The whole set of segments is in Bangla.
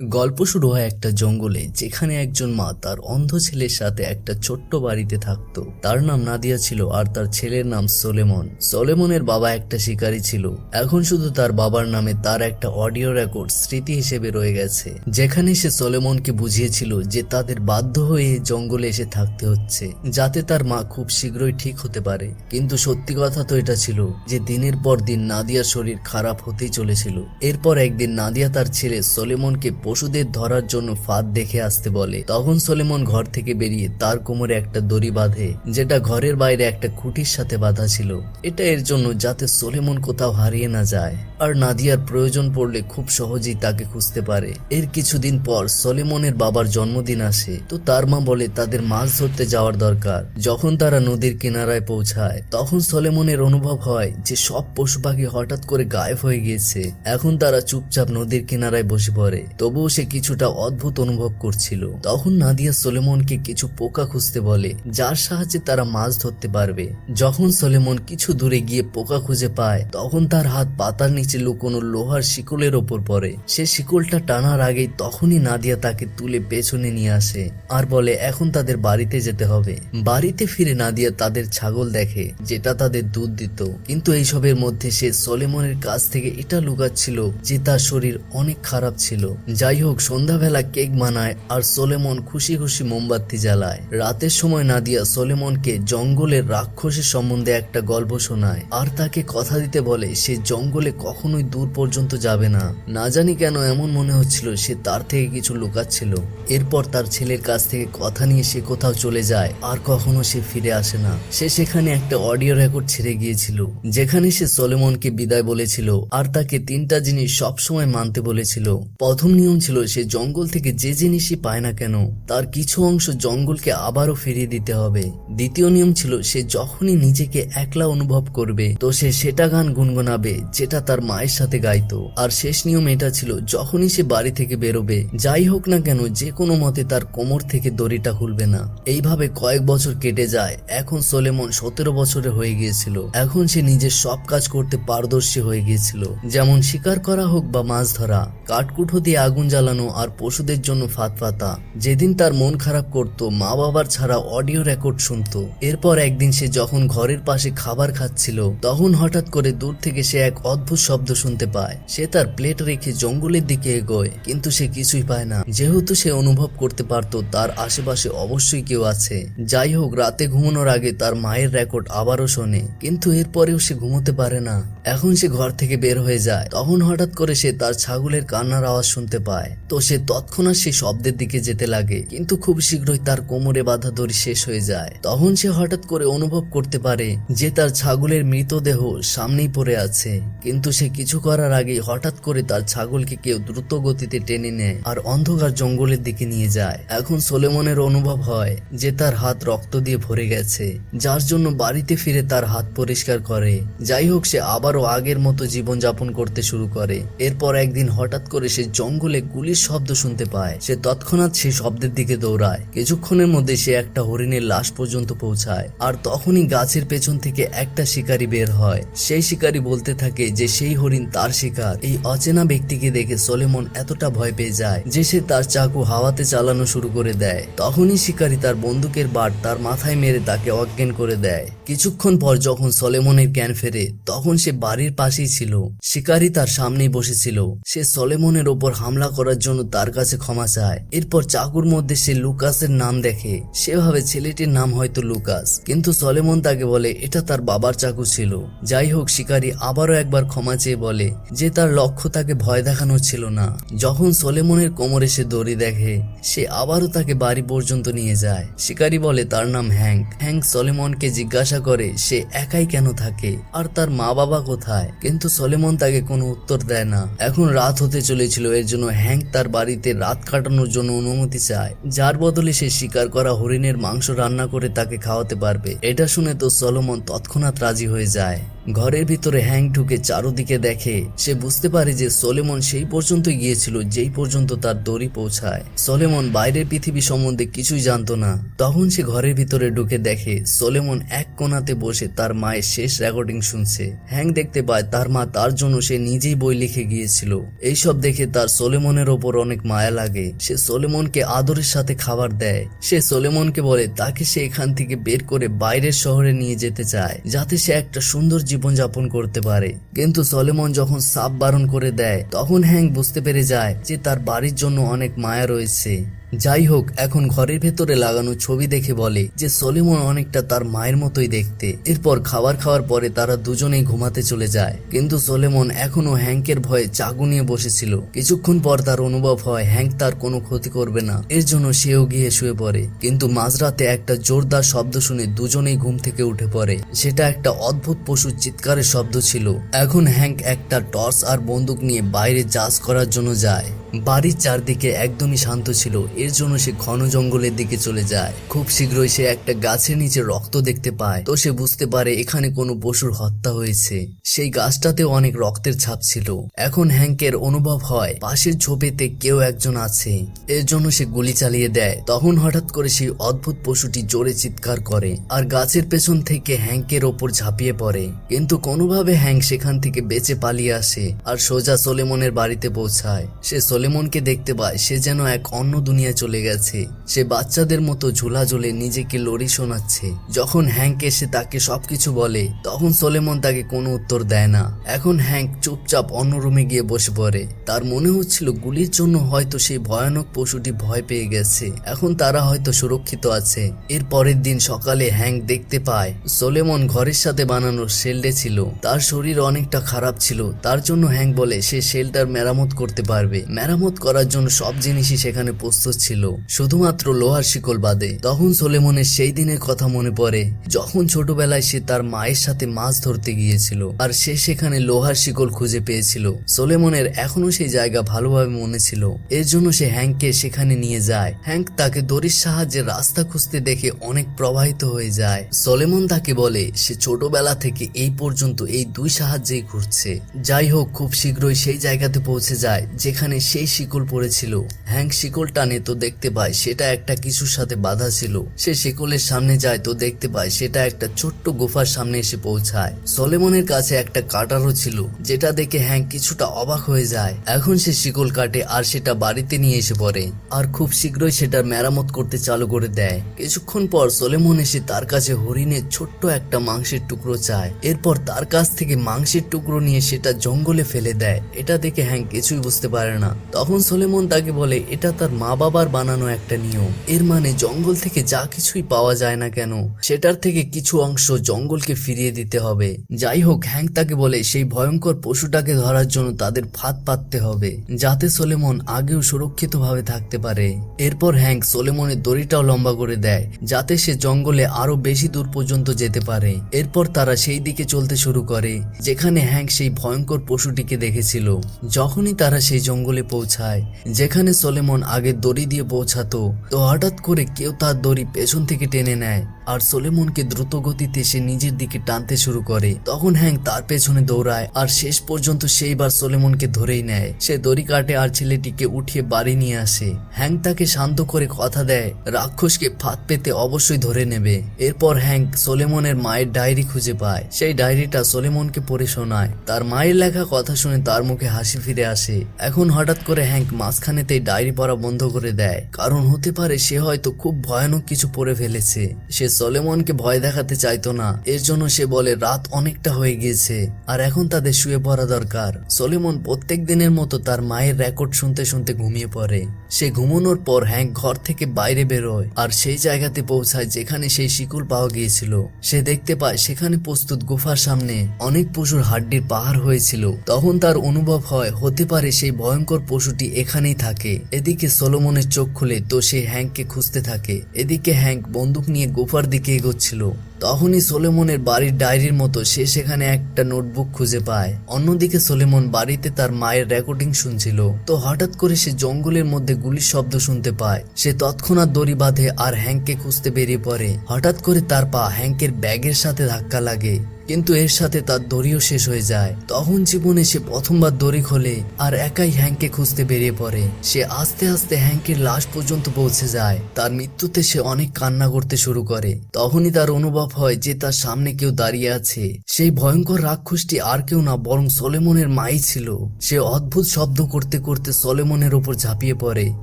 গল্প শুরু হয় একটা জঙ্গলে যেখানে একজন মা তার অন্ধ ছেলের সাথে একটা ছোট্ট বাড়িতে থাকতো। তার নাম নাদিয়া ছিল আর তার ছেলের নাম সোলেমন। সোলেমনের বাবা একটা শিকারী ছিল। এখন শুধু তার বাবার নামে তার একটা অডিও রেকর্ড স্মৃতি হিসেবে রয়ে গেছে, যেখানে সে সোলেমনকে বুঝিয়েছিল যে তাদের বাধ্য হয়ে জঙ্গলে এসে থাকতে হচ্ছে, যাতে তার মা খুব শীঘ্রই ঠিক হতে পারে। কিন্তু সত্যি কথা তো এটা ছিল যে দিনের পর দিন নাদিয়ার শরীর খারাপ হতেই চলেছিল। এরপর একদিন নাদিয়া তার ছেলে সোলেমনকে পশুদের ধরার জন্য ফাঁদ দেখে আসতে বলে। তখন সোলেমন ঘর থেকে বেরিয়ে তার কোমরে একটা দড়ি বাঁধে, যেটা ঘরের বাইরে একটা খুঁটির সাথে বাঁধা ছিল। এটা এর জন্য যাতে সোলেমন কোথাও হারিয়ে না যায়। আর নাদিয়ার প্রয়োজন পড়লে খুব সহজেই তাকে খুঁজতে পারে। এর কিছুদিন পর সোলেমনের বাবার জন্মদিন আসে, তো তার মা বলে তাদের মাছ ধরতে যাওয়ার দরকার। যখন তারা নদীর কিনারায় পৌঁছায়, তখন সোলেমনের অনুভব হয় যে সব পশু পাখি হঠাৎ করে গায়েব হয়ে গিয়েছে। এখন তারা চুপচাপ নদীর কিনারায় বসে পড়ে। তবুও সে কিছুটা অদ্ভুত অনুভব করছিল। তখন নাদিয়া সোলেমনকে কিছু পোকা খুঁজতে বলে, যার সাহায্যে তারা মাছ ধরতে পারবে। যখন সোলেমন কিছু দূরে গিয়ে পোকা খুঁজে পায়, তখন তার হাত পাতার নিচে লুকোনো লোহার শিকলের ওপর পড়ে। সে শিকলটা টানার আগেই তখনই নাদিয়া তাকে তুলে পেছনে নিয়ে আসে আর বলে, এখন তাদের বাড়িতে যেতে হবে। বাড়িতে ফিরে নাদিয়া তাদের ছাগল দেখে, যেটা তাদের দুধ দিত। কিন্তু এইসবের মধ্যে সে সোলেমনের কাছ থেকে এটা লুকাচ্ছিল যে তার শরীর অনেক খারাপ ছিল যাই হোক সন্ধ্যাবেলা কেক বানায় আর সোলেমন খুশি খুশি মোমবাতি জ্বালায়। রাতের সময় নাদিয়া সোলেমনকে জঙ্গলের রাক্ষসের সম্বন্ধে একটা গল্প শোনায়। আর তাকে কথা দিতে বলে, সে জঙ্গলে কখনোই দূর পর্যন্ত যাবে না। না জানি কেন এমন মনে হচ্ছিল, সে তার থেকে কিছু লুকাচ্ছিল। এরপর তার ছেলের কাছ থেকে কথা নিয়ে সে কোথাও চলে যায়, আর কখনো সে ফিরে আসে না। সে সেখানে একটা অডিও রেকর্ড ছেড়ে গিয়েছিল, যেখানে সে সোলেমনকে বিদায় বলেছিল, আর তাকে তিনটা জিনিস সবসময় মানতে বলেছিল। প্রথম নিয়ম ছিল সে জঙ্গল থেকে যে জিনিসই পায় না কেন, তার কিছু অংশ জঙ্গলকে আবারও ফিরিয়ে দিতে হবে। দ্বিতীয় নিয়ম ছিল সে যখনই নিজেকে একলা অনুভব করবে, তো সে সেটা গান গুনগুনাবে যেটা তার মায়ের সাথে গাইতো। আর শেষ নিয়ম এটা ছিল, যখনই সে বাড়ি থেকে বেরোবে, যাই হোক না কেন, যে কোনো মতে তার কোমর থেকে দড়িটা খুলবে না। এইভাবে কয়েক বছর কেটে যায়, এখন সোলেমন সতেরো বছরে হয়ে গিয়েছিল। এখন সে নিজের সব কাজ করতে পারদর্শী হয়ে গিয়েছিল। যেমন শিকার করা হোক বা মাছ ধরা, কাঠকুঠো দিয়ে আগুন জ্বালানো আর পশুদের জন্য ফাঁদ পাতা। যেদিন তার মন খারাপ করত মা বাবার ছাড়া অডিও রেকর্ড শুনতো। এরপর একদিন সে যখন ঘরের পাশে খাবার খাচ্ছিল, তখন হঠাৎ করে দূর থেকে সে এক অদ্ভুত শব্দ শুনতে পায়। সে তার প্লেট রেখে জঙ্গলের দিকে এগোয়, কিন্তু সে কিছুই পায় না। যেহেতু সে অনুভব করতে পারতো, তার আশেপাশে অবশ্যই কেউ আছে। যাই হোক, রাতে ঘুমানোর আগে তার মায়ের রেকর্ড আবারও শোনে, কিন্তু এরপরেও সে ঘুমোতে পারে না। এখন সে ঘর থেকে বের হয়ে যায়। তখন হঠাৎ করে সে তার ছাগলের কান্নার আওয়াজ শুনতে পায়। তো সে তৎক্ষণাৎ সেই শব্দের দিকে যেতে লাগে, কিন্তু খুব শীঘ্রই তার কোমরে বাঁধা দড়ি শেষ হয়ে যায়। তখন সে হঠাৎ করে অনুভব করতে পারে যে তার ছাগলের মৃতদেহ সামনেই পড়ে আছে। কিন্তু সে কিছু করার আগেই হঠাৎ করে তার ছাগলকে কেউ দ্রুত গতিতে টেনে নেয় আর অন্ধকার জঙ্গলের দিকে নিয়ে যায়। এখন সোলেমনের অনুভব হয় যে তার হাত রক্ত দিয়ে ভরে গেছে, যার জন্য বাড়িতে ফিরে তার হাত পরিষ্কার করে। যাই হোক, সে আবারও আগের মতো জীবন যাপন করতে শুরু করে। এরপর একদিন হঠাৎ করে সে জঙ্গলে গুলির শব্দ শুনতে পায়। সে তৎক্ষণাৎ সেই শব্দের দিকে দৌড়ায়। কিছুক্ষণের মধ্যে সে একটা হরিণের লাশ পর্যন্ত পৌঁছায়। আর তখনই গাছের পেছন থেকে একটা শিকারী বের হয়। সেই শিকারী বলতে থাকে যে সেই হরিণ তার শিকার। এই অচেনা ব্যক্তিকে দেখে সোলেমন এতটা ভয় পেয়ে যায় যে সে তার চাকু হাওয়াতে চালানো শুরু করে দেয়। তখনই শিকারী তার বন্দুকের বাট তার মাথায় মেরে তাকে অজ্ঞান করে দেয়। কিছুক্ষণ পর যখন সলেমনের জ্ঞান ফেরে, তখন সে বাড়ির পাশেই ছিল। শিকারী তার সামনেই বসেছিল। সে সলেমনের ওপর হামলা করার জন্য তার কাছে ক্ষমা চায়। এরপর চাকুর মধ্যে সে লুকাসের নাম দেখে। সেভাবে ছেলেটির নাম হয়তো লুকাস, কিন্তু সলেমন তাকে বলে, এটা তার বাবার চাকু ছিল। যাই হোক, শিকারী আবারও একবার ক্ষমা চেয়ে বলে যে তার লক্ষ্য তাকে ভয় দেখানো ছিল না। যখন সলেমনের কোমরে সে দড়ি দেখে, সে আবারও তাকে বাড়ি পর্যন্ত নিয়ে যায়। শিকারী বলে, তার নাম হ্যাঙ্ক। হ্যাঙ্ক সলেমনকে জিজ্ঞাসা করে, সে একাই কেন থাকে? আর তার মা বাবা কোথায়? কিন্তু সলেমন তাকে কোনো উত্তর দেয় না। এখন রাত হতে চলেছিল, এর জন্য হ্যাঙ্ক তার বাড়িতে রাত কাটানোর জন্য অনুমতি চায়। যার বদলে সে শিকার করা হরিণের মাংস রান্না করে তাকে খাওয়াতে পারবে। এটা শুনে তো সলোমন তৎক্ষণাৎ রাজি হয়ে যায়। ঘরের ভিতরে হ্যাং ঢুকে চারদিকে দেখে, সে বুঝতে পারে যে সোলেমন সেই পর্যন্ত গিয়েছিল যেই পর্যন্ত তার দড়ি পৌঁছায়। সোলেমন বাইরের পৃথিবী সম্বন্ধে কিছুই জানতো না। তখন সে ঘরের ভিতরে ঢুকে দেখে সোলেমন এক কোণাতে বসে তার মায়ের শেষ রেকর্ডিং শুনছে। হ্যাং দেখতে পায় তার মা তার জন্য সে নিজেই বই লিখে গিয়েছিল। এইসব দেখে তার সোলেমনের ওপর অনেক মায়া লাগে। সে সোলেমনকে আদরের সাথে খাবার দেয়। সে সোলেমনকে বলে, তাকে সে এখান থেকে বের করে বাইরের শহরে নিয়ে যেতে চায়, যাতে সে একটা সুন্দর জীবন যাপন করতে পারে। কিন্তু সলেমন যখন সাপ বারণ করে দেয়, তখন হ্যাং বুঝতে পেরে যায় যে তার বাড়ির জন্য অনেক মায়া রয়েছে। যাই হোক এখন ঘরের ভেতরে লাগানো ছবি দেখে বলে যে সলেমন অনেকটা তার মায়ের মতোই দেখতে। এরপর খাবার খাওয়ার পরে তারা দুজনেই ঘুমাতে চলে যায়। কিন্তু সলেমন এখনও হ্যাঙ্কের ভয়ে চাকু নিয়ে বসেছিল। কিছুক্ষণ পর তার অনুভব হয় হ্যাঙ্ক তার কোনো ক্ষতি করবে না। এর জন্য সেও গিয়ে শুয়ে পড়ে। কিন্তু মাঝরাতে একটা জোরদার শব্দ শুনে দুজনেই ঘুম থেকে উঠে পড়ে। সেটা একটা অদ্ভুত পশুর চিৎকারের শব্দ ছিল। এখন হ্যাঙ্ক একটা টর্চ আর বন্দুক নিয়ে বাইরে জাজ করার জন্য যায়। বাড়ির চারদিকে একদমই শান্ত ছিল, এর জন্য সে ঘন জঙ্গলের দিকে চলে যায়। খুব শীঘ্রই সে একটা গাছের নিচে রক্ত দেখতে পায়, তো সে বুঝতে পারে এখানে কোনো পশুর হত্যা হয়েছে। সেই গাছটাতেও অনেক রক্তের ছাপ ছিল। এখন হ্যাঙ্কের অনুভব হয়, পাশের ঝোপেতে কেউ একজন আছে। এর জন্য সে গুলি চালিয়ে দেয়, তখন হঠাৎ করে সেই অদ্ভুত পশুটি জোরে চিৎকার করে, আর গাছের পেছন থেকে হ্যাঙ্কের ওপর ঝাঁপিয়ে পড়ে। কিন্তু কোনোভাবে হ্যাঙ্ক সেখান থেকে বেঁচে পালিয়ে আসে, আর সোজা সোলেমনের বাড়িতে পৌঁছায়। সে সোলেমনকে দেখতে পায়। সে যেন এক অন্য দুনিয়ায় চলে গেছে। সে বাচ্চাদের মতো ঝুলা ঝুলে নিজেকে লড়ি শোনাচ্ছে। যখন হ্যাঙ্ক এসে তাকে সবকিছু বলে, তখন সোলেমন তাকে কোনো উত্তর দেয় না। এখন হ্যাঙ্ক চুপচাপ অন্য রুমে গিয়ে বসে পড়ে। তার মনে হচ্ছিল গুলির জন্য হয়তো সেই ভয়ানক পশুটি ভয় পেয়ে গেছে। এখন তারা হয়তো সুরক্ষিত আছে। এর পরের দিন সকালে হ্যাঙ্ক দেখতে পায়, সোলেমন ঘরের সাথে বানানো শেল্ডে ছিল। তার শরীর অনেকটা খারাপ ছিল। তার জন্য হ্যাঙ্ক বলে, সে শেলটার মেরামত করতে পারবে। মেরামত করার জন্য সব জিনিসই সেখানে প্রস্তুত ছিল। শুধুমাত্র লোহার শিকল বাদে। তখন সোলেমনের সেই দিনের কথা মনে পড়ে, যখন ছোটবেলায় সে তার মায়ের সাথে মাছ ধরতে গিয়েছিল আর সে সেখানে লোহার শিকল খুঁজে পেয়েছিল। সোলেমনের এখনও সেই জায়গা ভালোভাবে মনে ছিল। এর জন্য সে হ্যাঙ্ককে সেখানে নিয়ে যায়। হ্যাঙ্ক তাকে দড়ির সাহায্যে রাস্তা খুঁজতে দেখে অনেক প্রবাহিত হয়ে যায়। সোলেমন তাকে বলে, সে ছোটবেলা থেকে এই পর্যন্ত এই দুই সাহায্যেই ঘুরছে। যাই হোক, খুব শীঘ্রই সেই জায়গাতে পৌঁছে যায়, যেখানে সেই শিকল পড়েছিল। হ্যাং শিকল টানে তো দেখতে পায়, সেটা একটা কিছুর সাথে বাধা ছিল। সে শিকলের সামনে যায় তো দেখতে পায়, সেটা একটা ছোট্ট গুফার সামনে এসে পৌঁছায়। সলেমনের কাছে একটা কাটারও ছিল, যেটা দেখে হ্যাং কিছুটা অবাক হয়ে যায়। এখন সে শিকল কাটে আর সেটা বাড়িতে নিয়ে এসে পড়ে, আর খুব শীঘ্রই সেটা মেরামত করতে চালু করে দেয়। কিছুক্ষণ পর সলেমন এসে তার কাছে হরিণের ছোট্ট একটা মাংসের টুকরো চায়। এরপর তার কাছ থেকে মাংসের টুকরো নিয়ে সেটা জঙ্গলে ফেলে দেয়। এটা দেখে হ্যাং কিছুই বুঝতে পারে না। তখন সোলেমন তাকে বলে, এটা তার মা বাবার বানানো একটা নিয়ম। এর মানে জঙ্গল থেকে যা কিছুই পাওয়া যায় না কেন, সেটার থেকে কিছু অংশ জঙ্গলকে ফিরিয়ে দিতে হবে। যাই হোক হ্যাং তাকে বলে, সেই ভয়ঙ্কর পশুটাকে ধরার জন্য তাদের ফাঁদ পাততে হবে, যাতে সোলেমন আগেও সুরক্ষিতভাবে থাকতে পারে। এরপর হ্যাং সোলেমনের দড়িটাও লম্বা করে দেয়, যাতে সে জঙ্গলে আরও বেশি দূর পর্যন্ত যেতে পারে। এরপর তারা সেই দিকে চলতে শুরু করে, যেখানে হ্যাং সেই ভয়ঙ্কর পশুটিকে দেখেছিল। যখনই তারা সেই জঙ্গলে পৌঁছায়। যেখানে সোলেমন আগে দড়ি দিয়ে পৌঁছাতো, তো হঠাৎ করে কেউ তার দড়ি পেছন থেকে টেনে নেয়। আর সোলেমনকে দ্রুত গতিতে সে নিজের দিকে টানতে শুরু করে। তখন হ্যাং তার পেছনে দৌড়ায়, আর শেষ পর্যন্ত সেইবার সোলেমনকে ধরেই নেয়। সে দড়ি কাটে আর ছেলেটিকে উঠিয়ে বাড়ি নিয়ে আসে। হ্যাং তাকে শান্ত করে কথা দেয়, রাক্ষসকে ফাঁদ পেতে অবশ্যই ধরে নেবে। এরপর হ্যাঙ্ক সোলেমনের মায়ের ডায়েরি খুঁজে পায়। সেই ডায়েরিটা সোলেমনকে পড়ে শোনায়। তার মায়ের লেখা কথা শুনে তার মুখে হাসি ফিরে আসে। এখন হঠাৎ করে হ্যাঙ্ক মাঝখানেতেই ডায়েরি পড়া বন্ধ করে দেয়। কারণ হতে পারে সে হয়তো খুব ভয়ানক কিছু পড়ে ফেলেছে। সে সলেমনকে ভয় দেখাতে চাইতো না। এর জন্য সে বলে, রাত অনেকটা হয়ে গিয়েছে, আর এখন তাদের শুয়ে পড়া দরকার। সলেমন প্রত্যেক দিনের মতো তার মায়ের রেকর্ড শুনতে শুনতে ঘুমিয়ে পড়ে। সে ঘুমানোর পর হ্যাঙ্ক ঘর থেকে বাইরে বেরোয়, আর সেই জায়গাতে পৌঁছায় যেখানে সেই শিকল পাওয়া গিয়েছিল। সে দেখতে পায় সেখানে প্রস্তুত গুফার সামনে অনেক পশুর হাড্ডির পাহাড় হয়েছিল। তখন তার অনুভব হয়, হতে পারে সেই ভয়ঙ্কর পশুটি এখানেই থাকে। এদিকে সলোমনের চোখ খুলে তো সে হ্যাঙ্ককে খুঁজতে থাকে। এদিকে হ্যাঙ্ক বন্দুক নিয়ে গোফার দিকে এগোচ্ছিল। তখনই সোলেমনের বাড়ির ডায়েরির মতো সে সেখানে একটা নোটবুক খুঁজে পায়। অন্যদিকে সোলেমন বাড়িতে তার মায়ের রেকর্ডিং শুনছিল। তো হঠাৎ করে সে জঙ্গলের মধ্যে গুলির শব্দ শুনতে পায়। সে তৎক্ষণাৎ দড়ি বাঁধে আর হ্যাঙ্ককে খুঁজতে বেরিয়ে পড়ে। হঠাৎ করে তার পা হ্যাঙ্কের ব্যাগের সাথে ধাক্কা লাগে। কিন্তু এর সাথে তার দড়িও শেষ হয়ে যায়। তখন জীবনে সে প্রথমবার দড়ি খোলে আর একাই হ্যাংকে খুঁজতে বেরিয়ে পড়ে। সে আস্তে আস্তে হ্যাংকের লাশ পর্যন্ত পৌঁছে যায়। তার মৃত্যুতে সে অনেক কান্না করতে শুরু করে। তখনই তার অনুভব হয় যে তার সামনে কেউ দাঁড়িয়ে আছে। সেই ভয়ঙ্কর রাক্ষসটি আর কেউ না, বরং সলেমনের মাই ছিল। সে অদ্ভুত শব্দ করতে করতে সলেমনের ওপর ঝাঁপিয়ে পড়ে,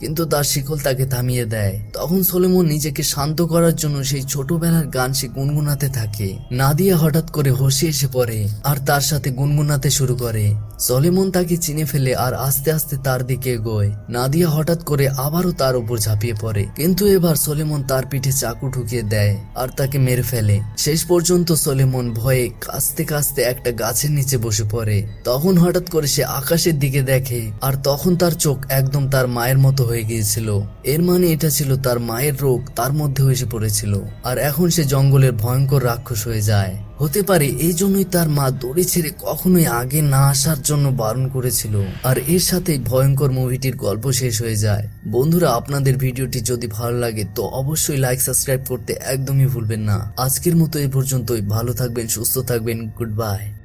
কিন্তু তার শিকল তাকে থামিয়ে দেয়। তখন সলেমন নিজেকে শান্ত করার জন্য সেই ছোটবেলার গান সে গুনগুনাতে থাকে। নাদিয়া হঠাৎ করে হসে এসে পড়ে আর তার সাথে গুনগুনাতে শুরু করে। সলেমন তাকে চিনে ফেলে আর আস্তে আস্তে তার দিকে এগোয়। নাদিয়া হঠাৎ করে আবারও তার উপর ঝাঁপিয়ে পড়ে। কিন্তু এবার সলেমন তার পিঠে চাকু ঢুকিয়ে দেয় আর তাকে মেরে ফেলে। শেষ পর্যন্ত সলেমন ভয়ে কাস্তে কাস্তে একটা গাছের নিচে বসে পড়ে। তখন হঠাৎ করে সে আকাশের দিকে দেখে আর তখন তার চোখ একদম তার মায়ের মতো হয়ে গিয়েছিল। এর মানে এটা ছিল তার মায়ের রোগ তার মধ্যে এসে পড়েছিল। আর এখন সে জঙ্গলের ভয়ঙ্কর রাক্ষস হয়ে যায়। হতে পারে এই জন্যই তার মা দড়ি ছেড়ে কখনোই আগে না আসার জন্য বারণ করেছিল। আর এর সাথে ভয়ঙ্কর মুভিটির গল্প শেষ হয়ে যায়। বন্ধুরা, আপনাদের ভিডিওটি যদি ভালো লাগে, তো অবশ্যই লাইক সাবস্ক্রাইব করতে একদমই ভুলবেন না। আজকের মতো এ পর্যন্তই। ভালো থাকবেন, সুস্থ থাকবেন। Good bye